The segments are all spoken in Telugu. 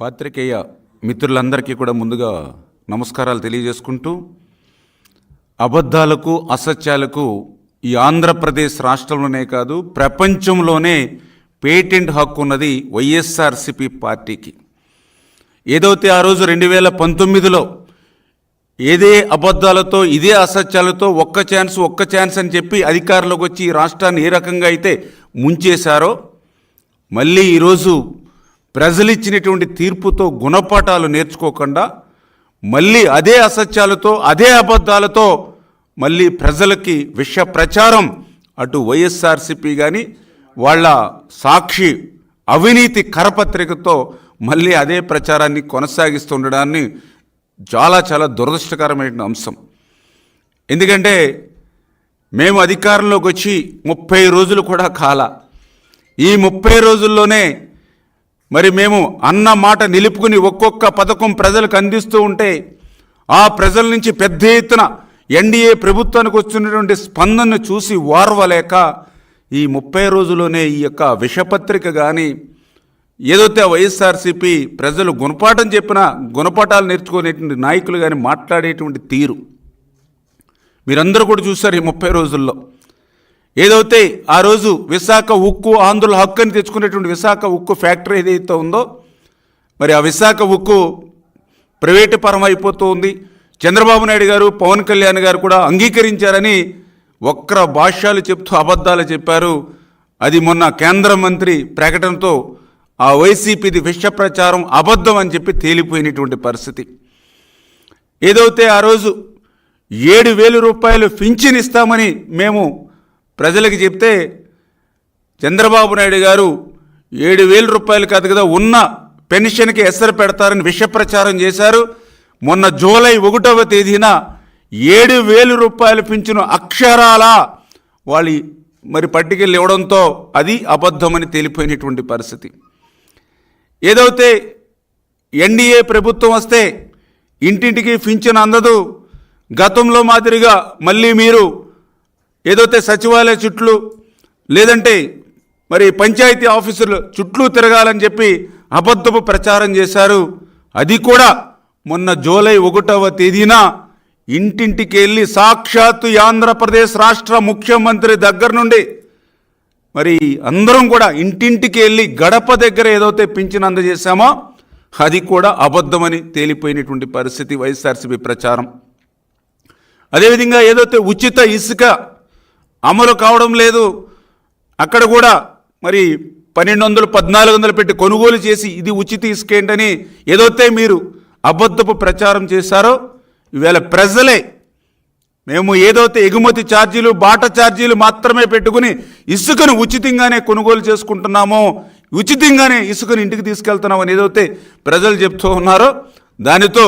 పాత్రికేయ మిత్రులందరికీ కూడా ముందుగా నమస్కారాలు తెలియజేసుకుంటూ అబద్ధాలకు అసత్యాలకు ఈ ఆంధ్రప్రదేశ్ రాష్ట్రంలోనే కాదు ప్రపంచంలోనే పేటెంట్ హక్కు ఉన్నది వైఎస్ఆర్సిపి పార్టీకి. ఏదైతే ఆ రోజు రెండు వేల పంతొమ్మిదిలో ఏదే అబద్ధాలతో ఇదే అసత్యాలతో ఒక్క ఛాన్స్ ఒక్క ఛాన్స్ అని చెప్పి అధికారంలోకి వచ్చి ఈ రాష్ట్రాన్ని ఏ రకంగా అయితే ముంచేశారో మళ్ళీ ఈరోజు ప్రజలు ఇచ్చినటువంటి తీర్పుతో గుణపాఠాలు నేర్చుకోకుండా మళ్ళీ అదే అసత్యాలతో అదే అబద్ధాలతో మళ్ళీ ప్రజలకి విష ప్రచారం అటు వైఎస్ఆర్సిపి కానీ వాళ్ళ సాక్షి అవినీతి కరపత్రికతో మళ్ళీ అదే ప్రచారాన్ని కొనసాగిస్తుండడాన్ని చాలా చాలా దురదృష్టకరమైన అంశం. ఎందుకంటే మేము అధికారంలోకి వచ్చి ముప్పై రోజులు కూడా కాల. ఈ ముప్పై రోజుల్లోనే మరి మేము అన్న మాట నిలుపుకుని ఒక్కొక్క పథకం ప్రజలకు అందిస్తూ ఉంటే ఆ ప్రజల నుంచి పెద్ద ఎత్తున ఎన్డీఏ ప్రభుత్వానికి వచ్చినటువంటి స్పందనను చూసి వార్వలేక ఈ ముప్పై రోజుల్లోనే ఈ యొక్క విషపత్రిక కానీ ఏదైతే వైఎస్ఆర్సీపీ ప్రజలు గుణపాఠం చెప్పినా గుణపాఠాలు నేర్చుకునేటువంటి నాయకులు కానీ మాట్లాడేటువంటి తీరు. మీరందరూ కూడా చూశారు ఈ ముప్పై రోజుల్లో. ఏదైతే ఆ రోజు విశాఖ ఉక్కు ఆంధ్రుల హక్కు అని తెచ్చుకునేటువంటి విశాఖ ఉక్కు ఫ్యాక్టరీ ఏదైతే ఉందో మరి ఆ విశాఖ ఉక్కు ప్రైవేటు పరం అయిపోతూ ఉంది. చంద్రబాబు నాయుడు గారు పవన్ కళ్యాణ్ గారు కూడా అంగీకరించారని ఒక్కర భాష్యాలు చెప్తూ అబద్ధాలు చెప్పారు. అది మొన్న కేంద్ర మంత్రి ప్రకటనతో ఆ వైసీపీది విష ప్రచారం అబద్ధం అని చెప్పి తేలిపోయినటువంటి పరిస్థితి. ఏదైతే ఆ రోజు ఏడు వేల రూపాయలు పింఛన్ ఇస్తామని మేము ప్రజలకు చెప్తే చంద్రబాబు నాయుడు గారు ఏడు వేల రూపాయలు కాదు కదా ఉన్న పెన్షన్కి ఎసరు పెడతారని విషప్రచారం చేశారు. మొన్న జూలై ఒకటవ తేదీన ఏడు వేలు రూపాయలు పింఛను అక్షరాల వాళ్ళు మరి పట్టికెళ్ళి ఇవ్వడంతో అది అబద్ధమని తేలిపోయినటువంటి పరిస్థితి. ఏదైతే ఎన్డీఏ ప్రభుత్వం వస్తే ఇంటింటికి పింఛన్ అందదు. గతంలో మాదిరిగా మళ్ళీ మీరు ఏదైతే సచివాలయ చుట్లు లేదంటే మరి పంచాయతీ ఆఫీసులు చుట్లు తిరగాలని చెప్పి అబద్ధపు ప్రచారం చేశారు అది కూడా మొన్న జూలై ఒకటవ తేదీన ఇంటింటికి వెళ్ళి సాక్షాత్తు ఆంధ్రప్రదేశ్ రాష్ట్ర ముఖ్యమంత్రి దగ్గర నుండి మరి అందరం కూడా ఇంటింటికి వెళ్ళి గడప దగ్గర ఏదైతే పింఛన్ అందజేశామో అది కూడా అబద్ధమని తేలిపోయినటువంటి పరిస్థితి వైఎస్ఆర్సీపీ ప్రచారం. అదేవిధంగా ఏదైతే ఉచిత ఇసుక అమలు కావడం లేదు. అక్కడ కూడా మరి పన్నెండు వందలు పద్నాలుగు వందలు పెట్టి కొనుగోలు చేసి ఇది ఉచిత ఇసుక ఏంటని ఏదైతే మీరు అబద్ధపు ప్రచారం చేశారో ఈవేళ ప్రజలే మేము ఏదైతే ఎగుమతి ఛార్జీలు బాట ఛార్జీలు మాత్రమే పెట్టుకుని ఇసుకను ఉచితంగానే కొనుగోలు చేసుకుంటున్నామో ఉచితంగానే ఇసుకను ఇంటికి తీసుకెళ్తున్నామని ఏదైతే ప్రజలు చెప్తూ ఉన్నారో దానితో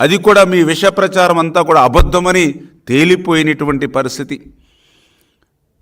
అది కూడా మీ విష ప్రచారం అంతా కూడా అబద్ధమని తేలిపోయినటువంటి పరిస్థితి.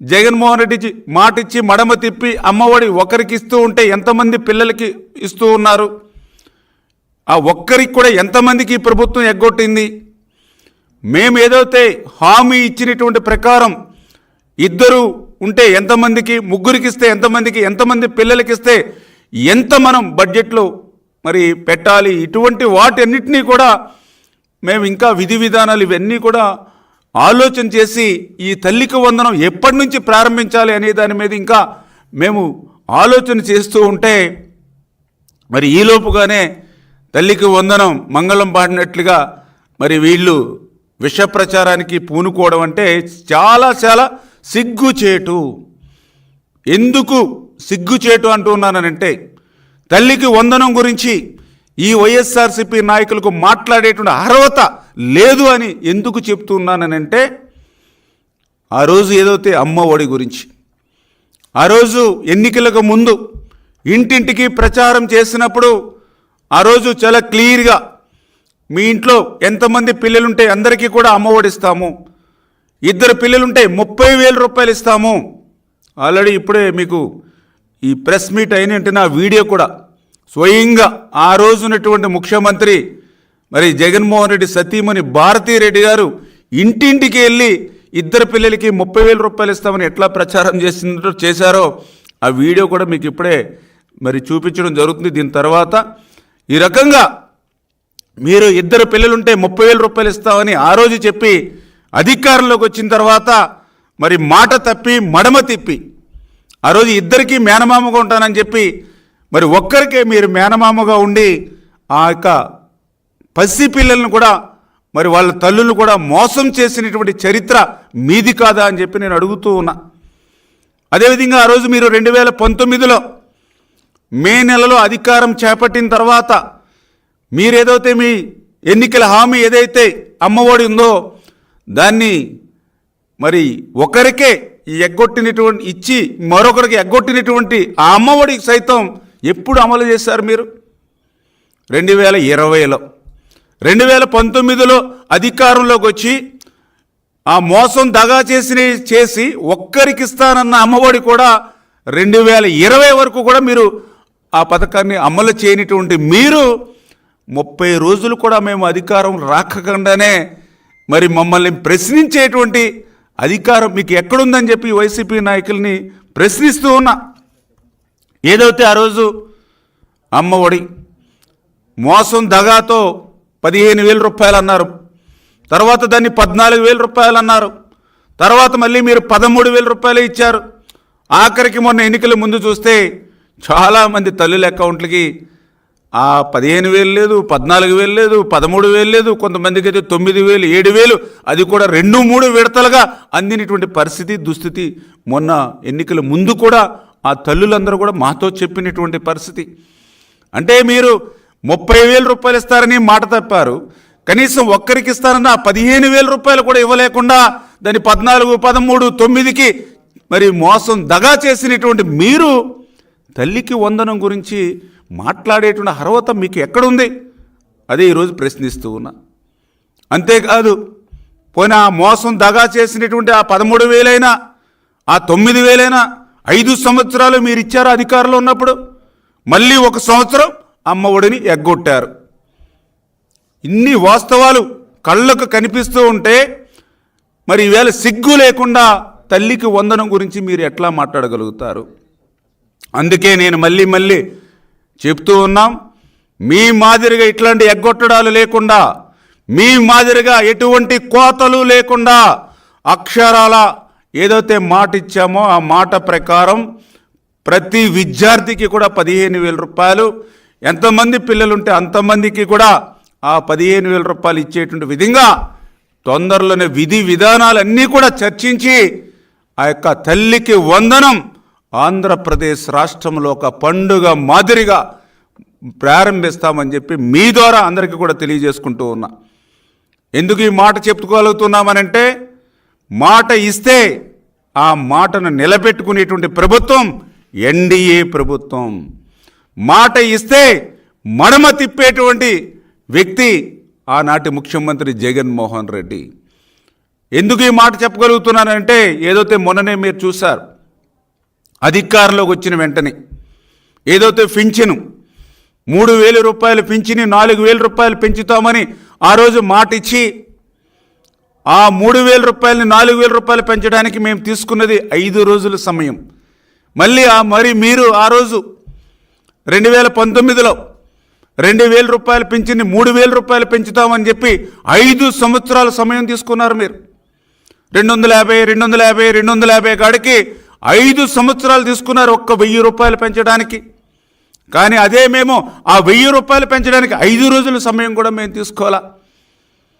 జగన్మోహన్ రెడ్డి మాట ఇచ్చి మడమ తిప్పి అమ్మఒడి ఒకరికి ఇస్తూ ఉంటే ఎంతమంది పిల్లలకి ఇస్తూ ఉన్నారు? ఆ ఒక్కరికి కూడా ఎంతమందికి ఈ ప్రభుత్వం ఎగ్గొట్టింది? మేము ఏదైతే హామీ ఇచ్చినటువంటి ప్రకారం ఇద్దరు ఉంటే ఎంతమందికి ముగ్గురికి ఇస్తే ఎంతమందికి ఎంతమంది పిల్లలకి ఇస్తే ఎంత మనం బడ్జెట్లో మరి పెట్టాలి? ఇటువంటి వాటన్నిటినీ కూడా మేము ఇంకా విధి విధానాలు ఇవన్నీ కూడా ఆలోచన చేసి ఈ తల్లికి వందనం ఎప్పటి నుంచి ప్రారంభించాలి అనే దాని మీద ఇంకా మేము ఆలోచన చేస్తూ ఉంటే మరి ఈలోపుగానే తల్లికి వందనం మంగళం పాడినట్లుగా మరి వీళ్ళు విష ప్రచారానికి పూనుకోవడం అంటే చాలా చాలా సిగ్గుచేటు. ఎందుకు సిగ్గుచేటు అంటున్నానంటే తల్లికి వందనం గురించి ఈ వైఎస్ఆర్సీపీ నాయకులకు మాట్లాడేటువంటి అర్హత లేదు అని ఎందుకు చెప్తున్నానంటే ఆ రోజు ఏదైతే అమ్మ ఒడి గురించి ఆ రోజు ఎన్నికలకు ముందు ఇంటింటికి ప్రచారం చేసినప్పుడు ఆ రోజు చాలా క్లియర్గా మీ ఇంట్లో ఎంతమంది పిల్లలుంటే అందరికీ కూడా అమ్మ ఒడిస్తాము ఇద్దరు పిల్లలుంటే ముప్పై వేల రూపాయలు ఇస్తాము. ఆల్రెడీ ఇప్పుడే మీకు ఈ ప్రెస్ మీట్ అయిన వెంటనే ఆ వీడియో కూడా స్వయంగా ఆ రోజునటువంటి ముఖ్యమంత్రి మరి జగన్మోహన్ రెడ్డి సతీమణి భారతీరెడ్డి గారు ఇంటింటికి వెళ్ళి ఇద్దరు పిల్లలకి ముప్పై వేల రూపాయలు ఇస్తామని ఎట్లా ప్రచారం చేసిందో చేశారో ఆ వీడియో కూడా మీకు ఇప్పుడే మరి చూపించడం జరుగుతుంది. దీని తర్వాత ఈ రకంగా మీరు ఇద్దరు పిల్లలుంటే ముప్పై వేల రూపాయలు ఇస్తామని ఆ రోజు చెప్పి అధికారంలోకి వచ్చిన తర్వాత మరి మాట తప్పి మడమ తిప్పి ఆ రోజు ఇద్దరికీ మేనమామగా ఉంటానని చెప్పి మరి ఒక్కరికే మీరు మేనమామగా ఉండి ఆ యొక్క పసి పిల్లలను కూడా మరి వాళ్ళ తల్లులను కూడా మోసం చేసినటువంటి చరిత్ర మీది కాదా అని చెప్పి నేను అడుగుతూ ఉన్నా. అదేవిధంగా ఆ రోజు మీరు రెండు వేల పంతొమ్మిదిలో మే నెలలో అధికారం చేపట్టిన తర్వాత మీరేదైతే మీ ఎన్నికల హామీ ఏదైతే అమ్మఒడి ఉందో దాన్ని మరి ఒకరికే ఈ ఎగ్గొట్టినటువంటి ఇచ్చి మరొకరికి ఎగ్గొట్టినటువంటి ఆ అమ్మఒడికి సైతం ఎప్పుడు అమలు చేశారు మీరు? రెండు వేల ఇరవైలో. రెండు వేల పంతొమ్మిదిలో అధికారంలోకి వచ్చి ఆ మోసం దగా చేసి చేసి ఒక్కరికి ఇస్తానన్న అమ్మఒడి కూడా రెండు వేల ఇరవై వరకు కూడా మీరు ఆ పథకాన్ని అమలు చేయనటువంటి మీరు ముప్పై రోజులు కూడా మేము అధికారం రాకకుండానే మరి మమ్మల్ని ప్రశ్నించేటువంటి అధికారం మీకు ఎక్కడుందని చెప్పి వైసీపీ నాయకుల్ని ప్రశ్నిస్తూ ఉన్నా. ఏదైతే ఆ రోజు అమ్మ ఒడి మోసం దగాతో పదిహేను వేల రూపాయలు అన్నారు తర్వాత దాన్ని పద్నాలుగు వేల రూపాయలు అన్నారు తర్వాత మళ్ళీ మీరు పదమూడు వేల రూపాయలు ఇచ్చారు. ఆఖరికి మొన్న ఎన్నికల ముందు చూస్తే చాలామంది తల్లుల అకౌంట్లకి ఆ పదిహేను వేలు లేదు పద్నాలుగు వేలు లేదు పదమూడు వేలు లేదు కొంతమందికి అయితే తొమ్మిది వేలు ఏడు వేలు అది కూడా రెండు మూడు విడతలుగా అందినటువంటి పరిస్థితి దుస్థితి మొన్న ఎన్నికల ముందు కూడా ఆ తల్లులందరూ కూడా మాతో చెప్పినటువంటి పరిస్థితి. అంటే మీరు ముప్పై వేల రూపాయలు ఇస్తారని మాట తప్పారు. కనీసం ఒక్కరికి ఇస్తారన్న పదిహేను వేల రూపాయలు కూడా ఇవ్వలేకుండా దాని పద్నాలుగు పదమూడు తొమ్మిదికి మరి మోసం దగా చేసినటువంటి మీరు తల్లికి వందనం గురించి మాట్లాడేటువంటి అర్హత మీకు ఎక్కడుంది? అదే ఈరోజు ప్రశ్నిస్తూ ఉన్నా. అంతేకాదు పోయిన ఆ మోసం దగా చేసినటువంటి ఆ పదమూడు వేలైనా ఆ తొమ్మిది వేలైనా ఐదు సంవత్సరాలు మీరు ఇచ్చారు అధికారంలో ఉన్నప్పుడు మళ్ళీ ఒక సంవత్సరం అమ్మ ఒడిని ఎగ్గొట్టారు. ఇన్ని వాస్తవాలు కళ్ళకు కనిపిస్తూ ఉంటే మరి ఈవేళ సిగ్గు లేకుండా తల్లికి వందనం గురించి మీరు ఎట్లా మాట్లాడగలుగుతారు? అందుకే నేను మళ్ళీ మళ్ళీ చెప్తూ ఉన్నాం మీ మాదిరిగా ఇట్లాంటి ఎగ్గొట్టడాలు లేకుండా మీ మాదిరిగా ఎటువంటి కోతలు లేకుండా అక్షరాల ఏదైతే మాట ఇచ్చామో ఆ మాట ప్రకారం ప్రతి విద్యార్థికి కూడా పదిహేను వేల రూపాయలు ఎంతమంది పిల్లలుంటే అంతమందికి కూడా ఆ పదిహేను వేల రూపాయలు ఇచ్చేటువంటి విధంగా తొందరలోనే విధి విధానాలన్నీ కూడా చర్చించి ఆ యొక్క తల్లికి వందనం ఆంధ్రప్రదేశ్ రాష్ట్రంలో ఒక పండుగ మాదిరిగా ప్రారంభిస్తామని చెప్పి మీ ద్వారా అందరికీ కూడా తెలియజేసుకుంటూ ఉన్నా. ఎందుకు ఈ మాట చెప్పుకోగలుగుతున్నామనంటే మాట ఇస్తే ఆ మాటను నిలబెట్టుకునేటువంటి ప్రభుత్వం ఎన్డీఏ ప్రభుత్వం. మాట ఇస్తే మడమ తిప్పేటువంటి వ్యక్తి ఆనాటి ముఖ్యమంత్రి జగన్మోహన్ రెడ్డి. ఎందుకు ఈ మాట చెప్పగలుగుతున్నానంటే ఏదైతే మొన్ననే మీరు చూశారు. అధికారంలోకి వచ్చిన వెంటనే. ఏదైతే పింఛను. మూడు వేల రూపాయలు పింఛని నాలుగు వేల రూపాయలు పెంచుతామని ఆ రోజు మాట ఇచ్చి ఆ మూడు వేల రూపాయలని నాలుగు వేల రూపాయలు పెంచడానికి మేము తీసుకున్నది ఐదు రోజుల సమయం. మళ్ళీ ఆ మరి మీరు ఆ రోజు రెండు వేల పంతొమ్మిదిలో రెండు వేల రూపాయలు పెంచింది మూడు వేల రూపాయలు పెంచుతామని చెప్పి ఐదు సంవత్సరాల సమయం తీసుకున్నారు మీరు. రెండు వందల యాభై రెండు వందల యాభై రెండు వందల యాభై కాడికి ఐదు సంవత్సరాలు తీసుకున్నారు ఒక్క వెయ్యి రూపాయలు పెంచడానికి. కానీ అదే మేము ఆ వెయ్యి రూపాయలు పెంచడానికి ఐదు రోజుల సమయం కూడా మేము తీసుకోవాలా?